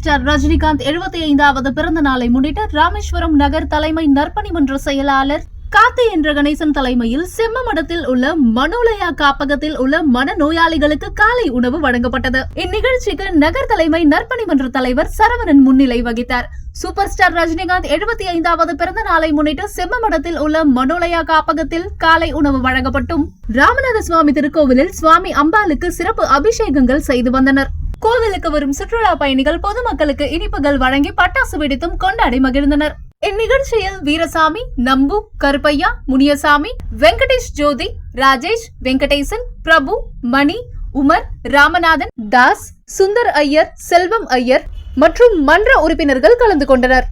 Star Rajinikanth எழுபத்தி ஐந்தாவது பிறந்த நாளை முன்னிட்டு ராமேஸ்வரம் நகர் தலைமை நற்பணி மன்ற செயலாளர் கார்த்தி என்ற கணேசன் தலைமையில் செம்மமடத்தில் உள்ள மனோலயா காப்பகத்தில் உள்ள மனநோயாளிகளுக்கு காலை உணவு வழங்கப்பட்டது. இந்நிகழ்ச்சிக்கு நகர் தலைமை நற்பணி மன்ற தலைவர் சரவணன் முன்னிலை வகித்தார். சூப்பர் ஸ்டார் ரஜினிகாந்த் எழுபத்தி ஐந்தாவது பிறந்த நாளை முன்னிட்டு செம்மமடத்தில் உள்ள மனோலயா காப்பகத்தில் காலை உணவு வழங்கப்பட்டும். ராமநாத சுவாமி திருக்கோவிலில் சுவாமி அம்பாளுக்கு சிறப்பு அபிஷேகங்கள் செய்து வந்தனர். கோவிலுக்கு வரும் சுற்றுலா பயணிகள் பொதுமக்களுக்கு இனிப்புகள் வழங்கி பட்டாசு வெடித்தும் கொண்டாடி மகிழ்ந்தனர். இந்நிகழ்ச்சியில் வீரசாமி நம்பு கருப்பையா முனியசாமி வெங்கடேஷ் ஜோதி ராஜேஷ் வெங்கடேசன் பிரபு மணி உமர் ராமநாதன் தாஸ் சுந்தர் ஐயர் செல்வம் ஐயர் மற்றும் மன்ற உறுப்பினர்கள் கலந்து கொண்டனர்.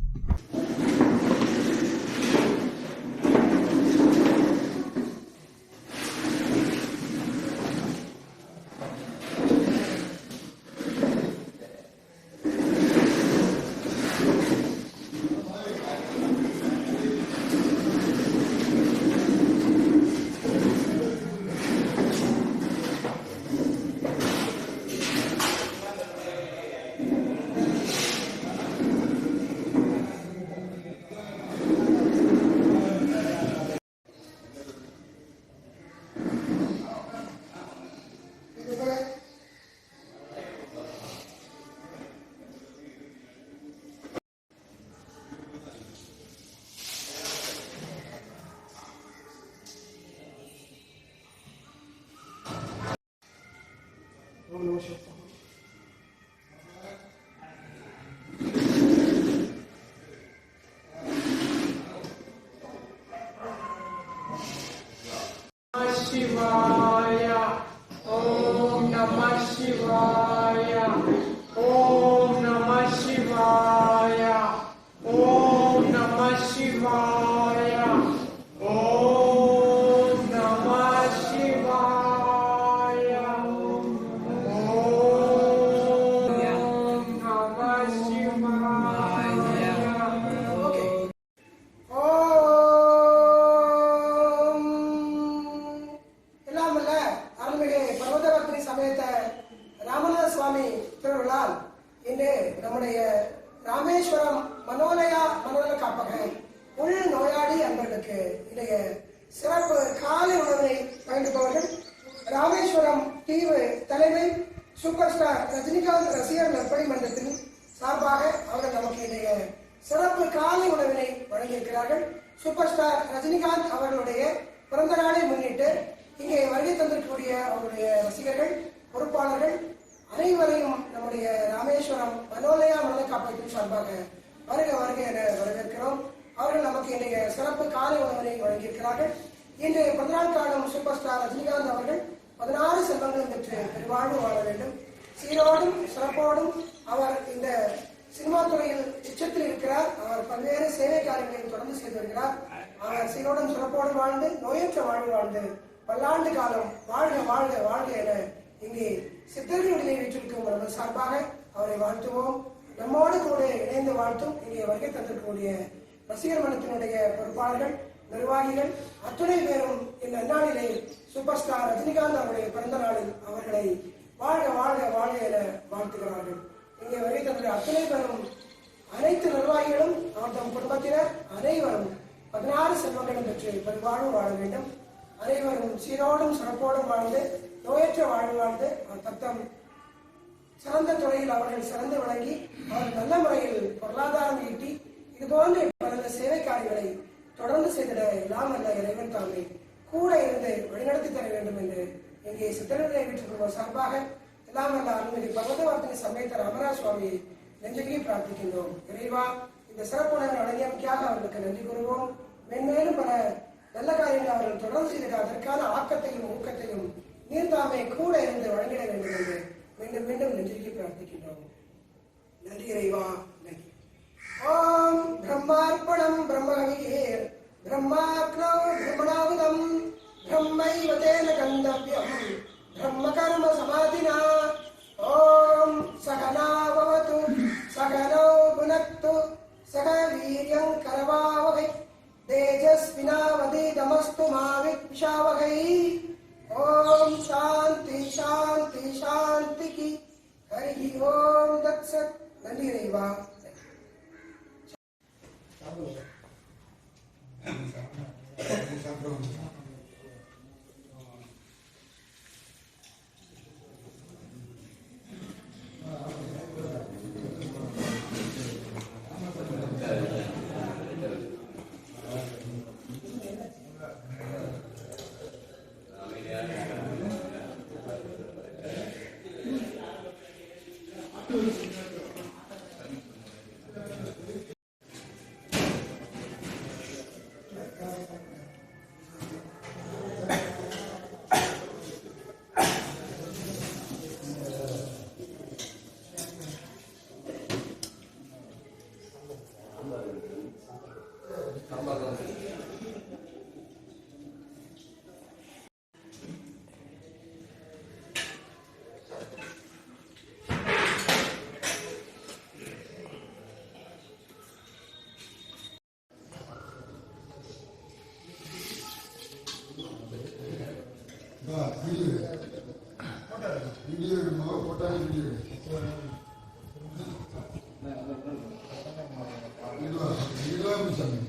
நம்முடைய ராமேஸ்வரம் மனோலயா மனோல காப்பக உள் நோயாளி அன்பர்களுக்கு இளைய சிறப்பு காலை உணவினை பகிர்ந்தவர்கள் ராமேஸ்வரம் தீவு தலைமை சூப்பர் ஸ்டார் ரஜினிகாந்த் ரசிகர் நற்பணி மன்றத்தின் சார்பாக அவர்கள் நமக்கு இன்றைய சிறப்பு காலை உணவினை வழங்கியிருக்கிறார்கள். சூப்பர் ஸ்டார் ரஜினிகாந்த் அவர்களுடைய பிறந்த நாளை முன்னிட்டு இங்கே வருகை தந்திருக்கக்கூடிய அவருடைய ரசிகர்கள் பொறுப்பாளர்கள் அனைவரையும் நம்முடைய ராமேஸ்வரம் மனோலயா மனதை காப்பகத்தின் சார்பாக வருக வருக என வரவேற்கிறோம். அவர்கள் நமக்கு இன்றைய சிறப்பு காலை உணவரை வழங்கியிருக்கிறார்கள். இன்றைய பதினாறு காலம் சூப்பர் ஸ்டார் ரஜினிகாந்த் அவர்கள் பதினாறு செல்வங்களும் பெற்று பெருவாழ்வு வாழ வேண்டும். சீரோடும் சிறப்போடும் அவர் இந்த சினிமா துறையில் உச்சத்தில் இருக்கிறார். அவர் பல்வேறு சேவை காரியங்களை தொடர்ந்து செய்து வருகிறார். அவர் சீரோடும் சிறப்போடும் வாழ்ந்து நோயற்ற வாழ்வு வாழ்ந்து பல்லாண்டு காலம் வாழ்க வாழ்க வாழ்க என இங்கே சித்தர்களுடைய வீட்டிற்கும் நமது சார்பாக அவரை வாழ்த்துவோம். நம்மோடு கூட இணைந்து வாழ்த்தும் இங்கே வருகை தந்திருக்கக்கூடிய ரசிகர் மனத்தினுடைய பொறுப்பாளர்கள் நிர்வாகிகள் அத்துணை பேரும் இந்த அந்நாளிலே சூப்பர் ஸ்டார் ரஜினிகாந்த் அவருடைய பிறந்த நாளில் அவர்களை வாழ்க வாழ்க வாழ்க என வாழ்த்துகிறார்கள். இங்கே வருகை தந்த அத்துணை பேரும் அனைத்து நிர்வாகிகளும் அவர் தம் குடும்பத்தினர் அனைவரும் பதினாறு செல்வங்களும் பெற்று பெருவாழ்வு வாழ வேண்டும். அனைவரும் சீரோடும் சிறப்போடும் வாழ்ந்து நோயற்ற வாழ்வு வாழ்ந்து தத்தம். சிறந்த துறையில் அவர்கள் சிறந்து வழங்கி அவர் நல்ல முறையில் பொருளாதாரம் ஈட்டி இது போன்ற பல சேவை காரியங்களை தொடர்ந்து செய்திட எல்லாம் அல்ல இறைவன் தாமே. கூட இருந்து வழிநடத்தி தர வேண்டும் என்று இங்கே சித்தர்களை வீட்டிற்குள்ள சார்பாக எல்லாம் அல்ல அருள்மிகு பகவதவர்த்தனை சமேத ராமராஜ் சுவாமியை நெஞ்சகி பிரார்த்திக்கின்றோம். இறைவா இந்த சிறப்புணர்வு வழங்கியமைக்காக அவர்களுக்கு நன்றி கூறுவோம். மென்மேலும் பல நல்ல காரியங்களை அவர்கள் தொடர்ந்து செய்திட அதற்கான ஆக்கத்தையும் ஊக்கத்தையும் நீர் தாமே கூட இருந்து வழங்கிட வேண்டும் என்று மீண்டும் மீண்டும் நன்றிக்கு பிரார்த்திக்கின்றோம். நன்றி இறைவா நன்றி. ஓம் பிரம்மார்ப்பணம் பிரம்மவிகேர் பிரம்மாக்னோ பிரம்மணாவுதம் பிரம்மைவதேன கந்தவ்யம் பிரம்ம கர்ம சமாதினா ஓம் சகனாபவது சகனோ புனக்து சக வீரியம் கரவாவகை தேஜஸ்வினாவதி தமஸ்து மாவித்ஷாவகை ओम शांति शांति शांति की। हरि ओम दक्षत नंदी रही தத்சத் நன்றி இறைவா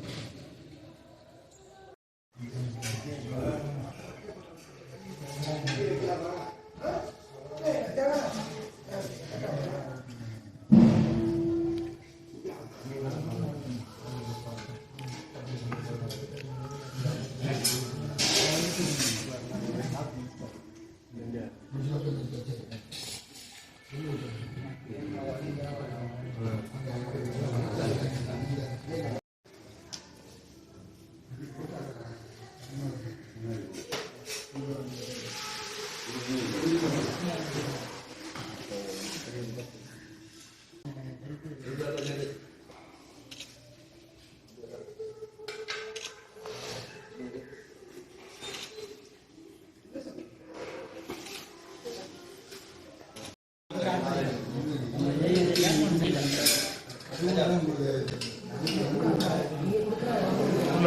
உள்ள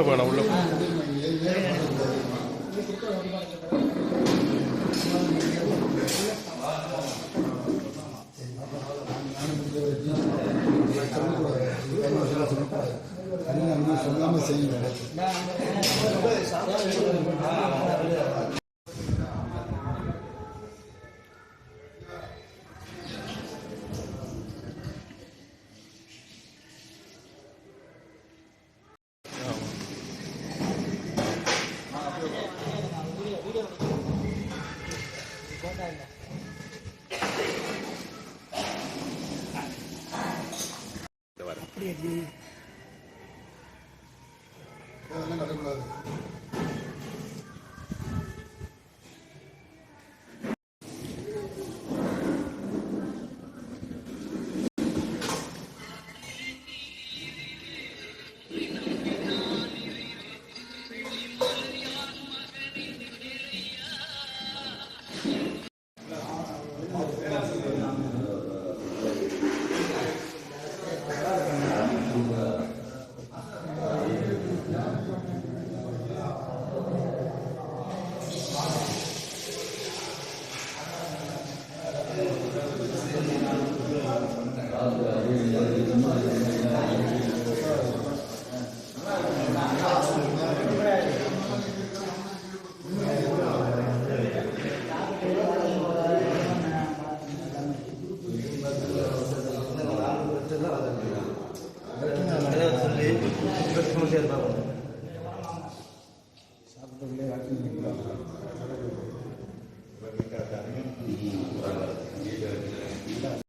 போகலாம் உள்ள போகலாம் அதெல்லாம் நடக்கூடாது Amen.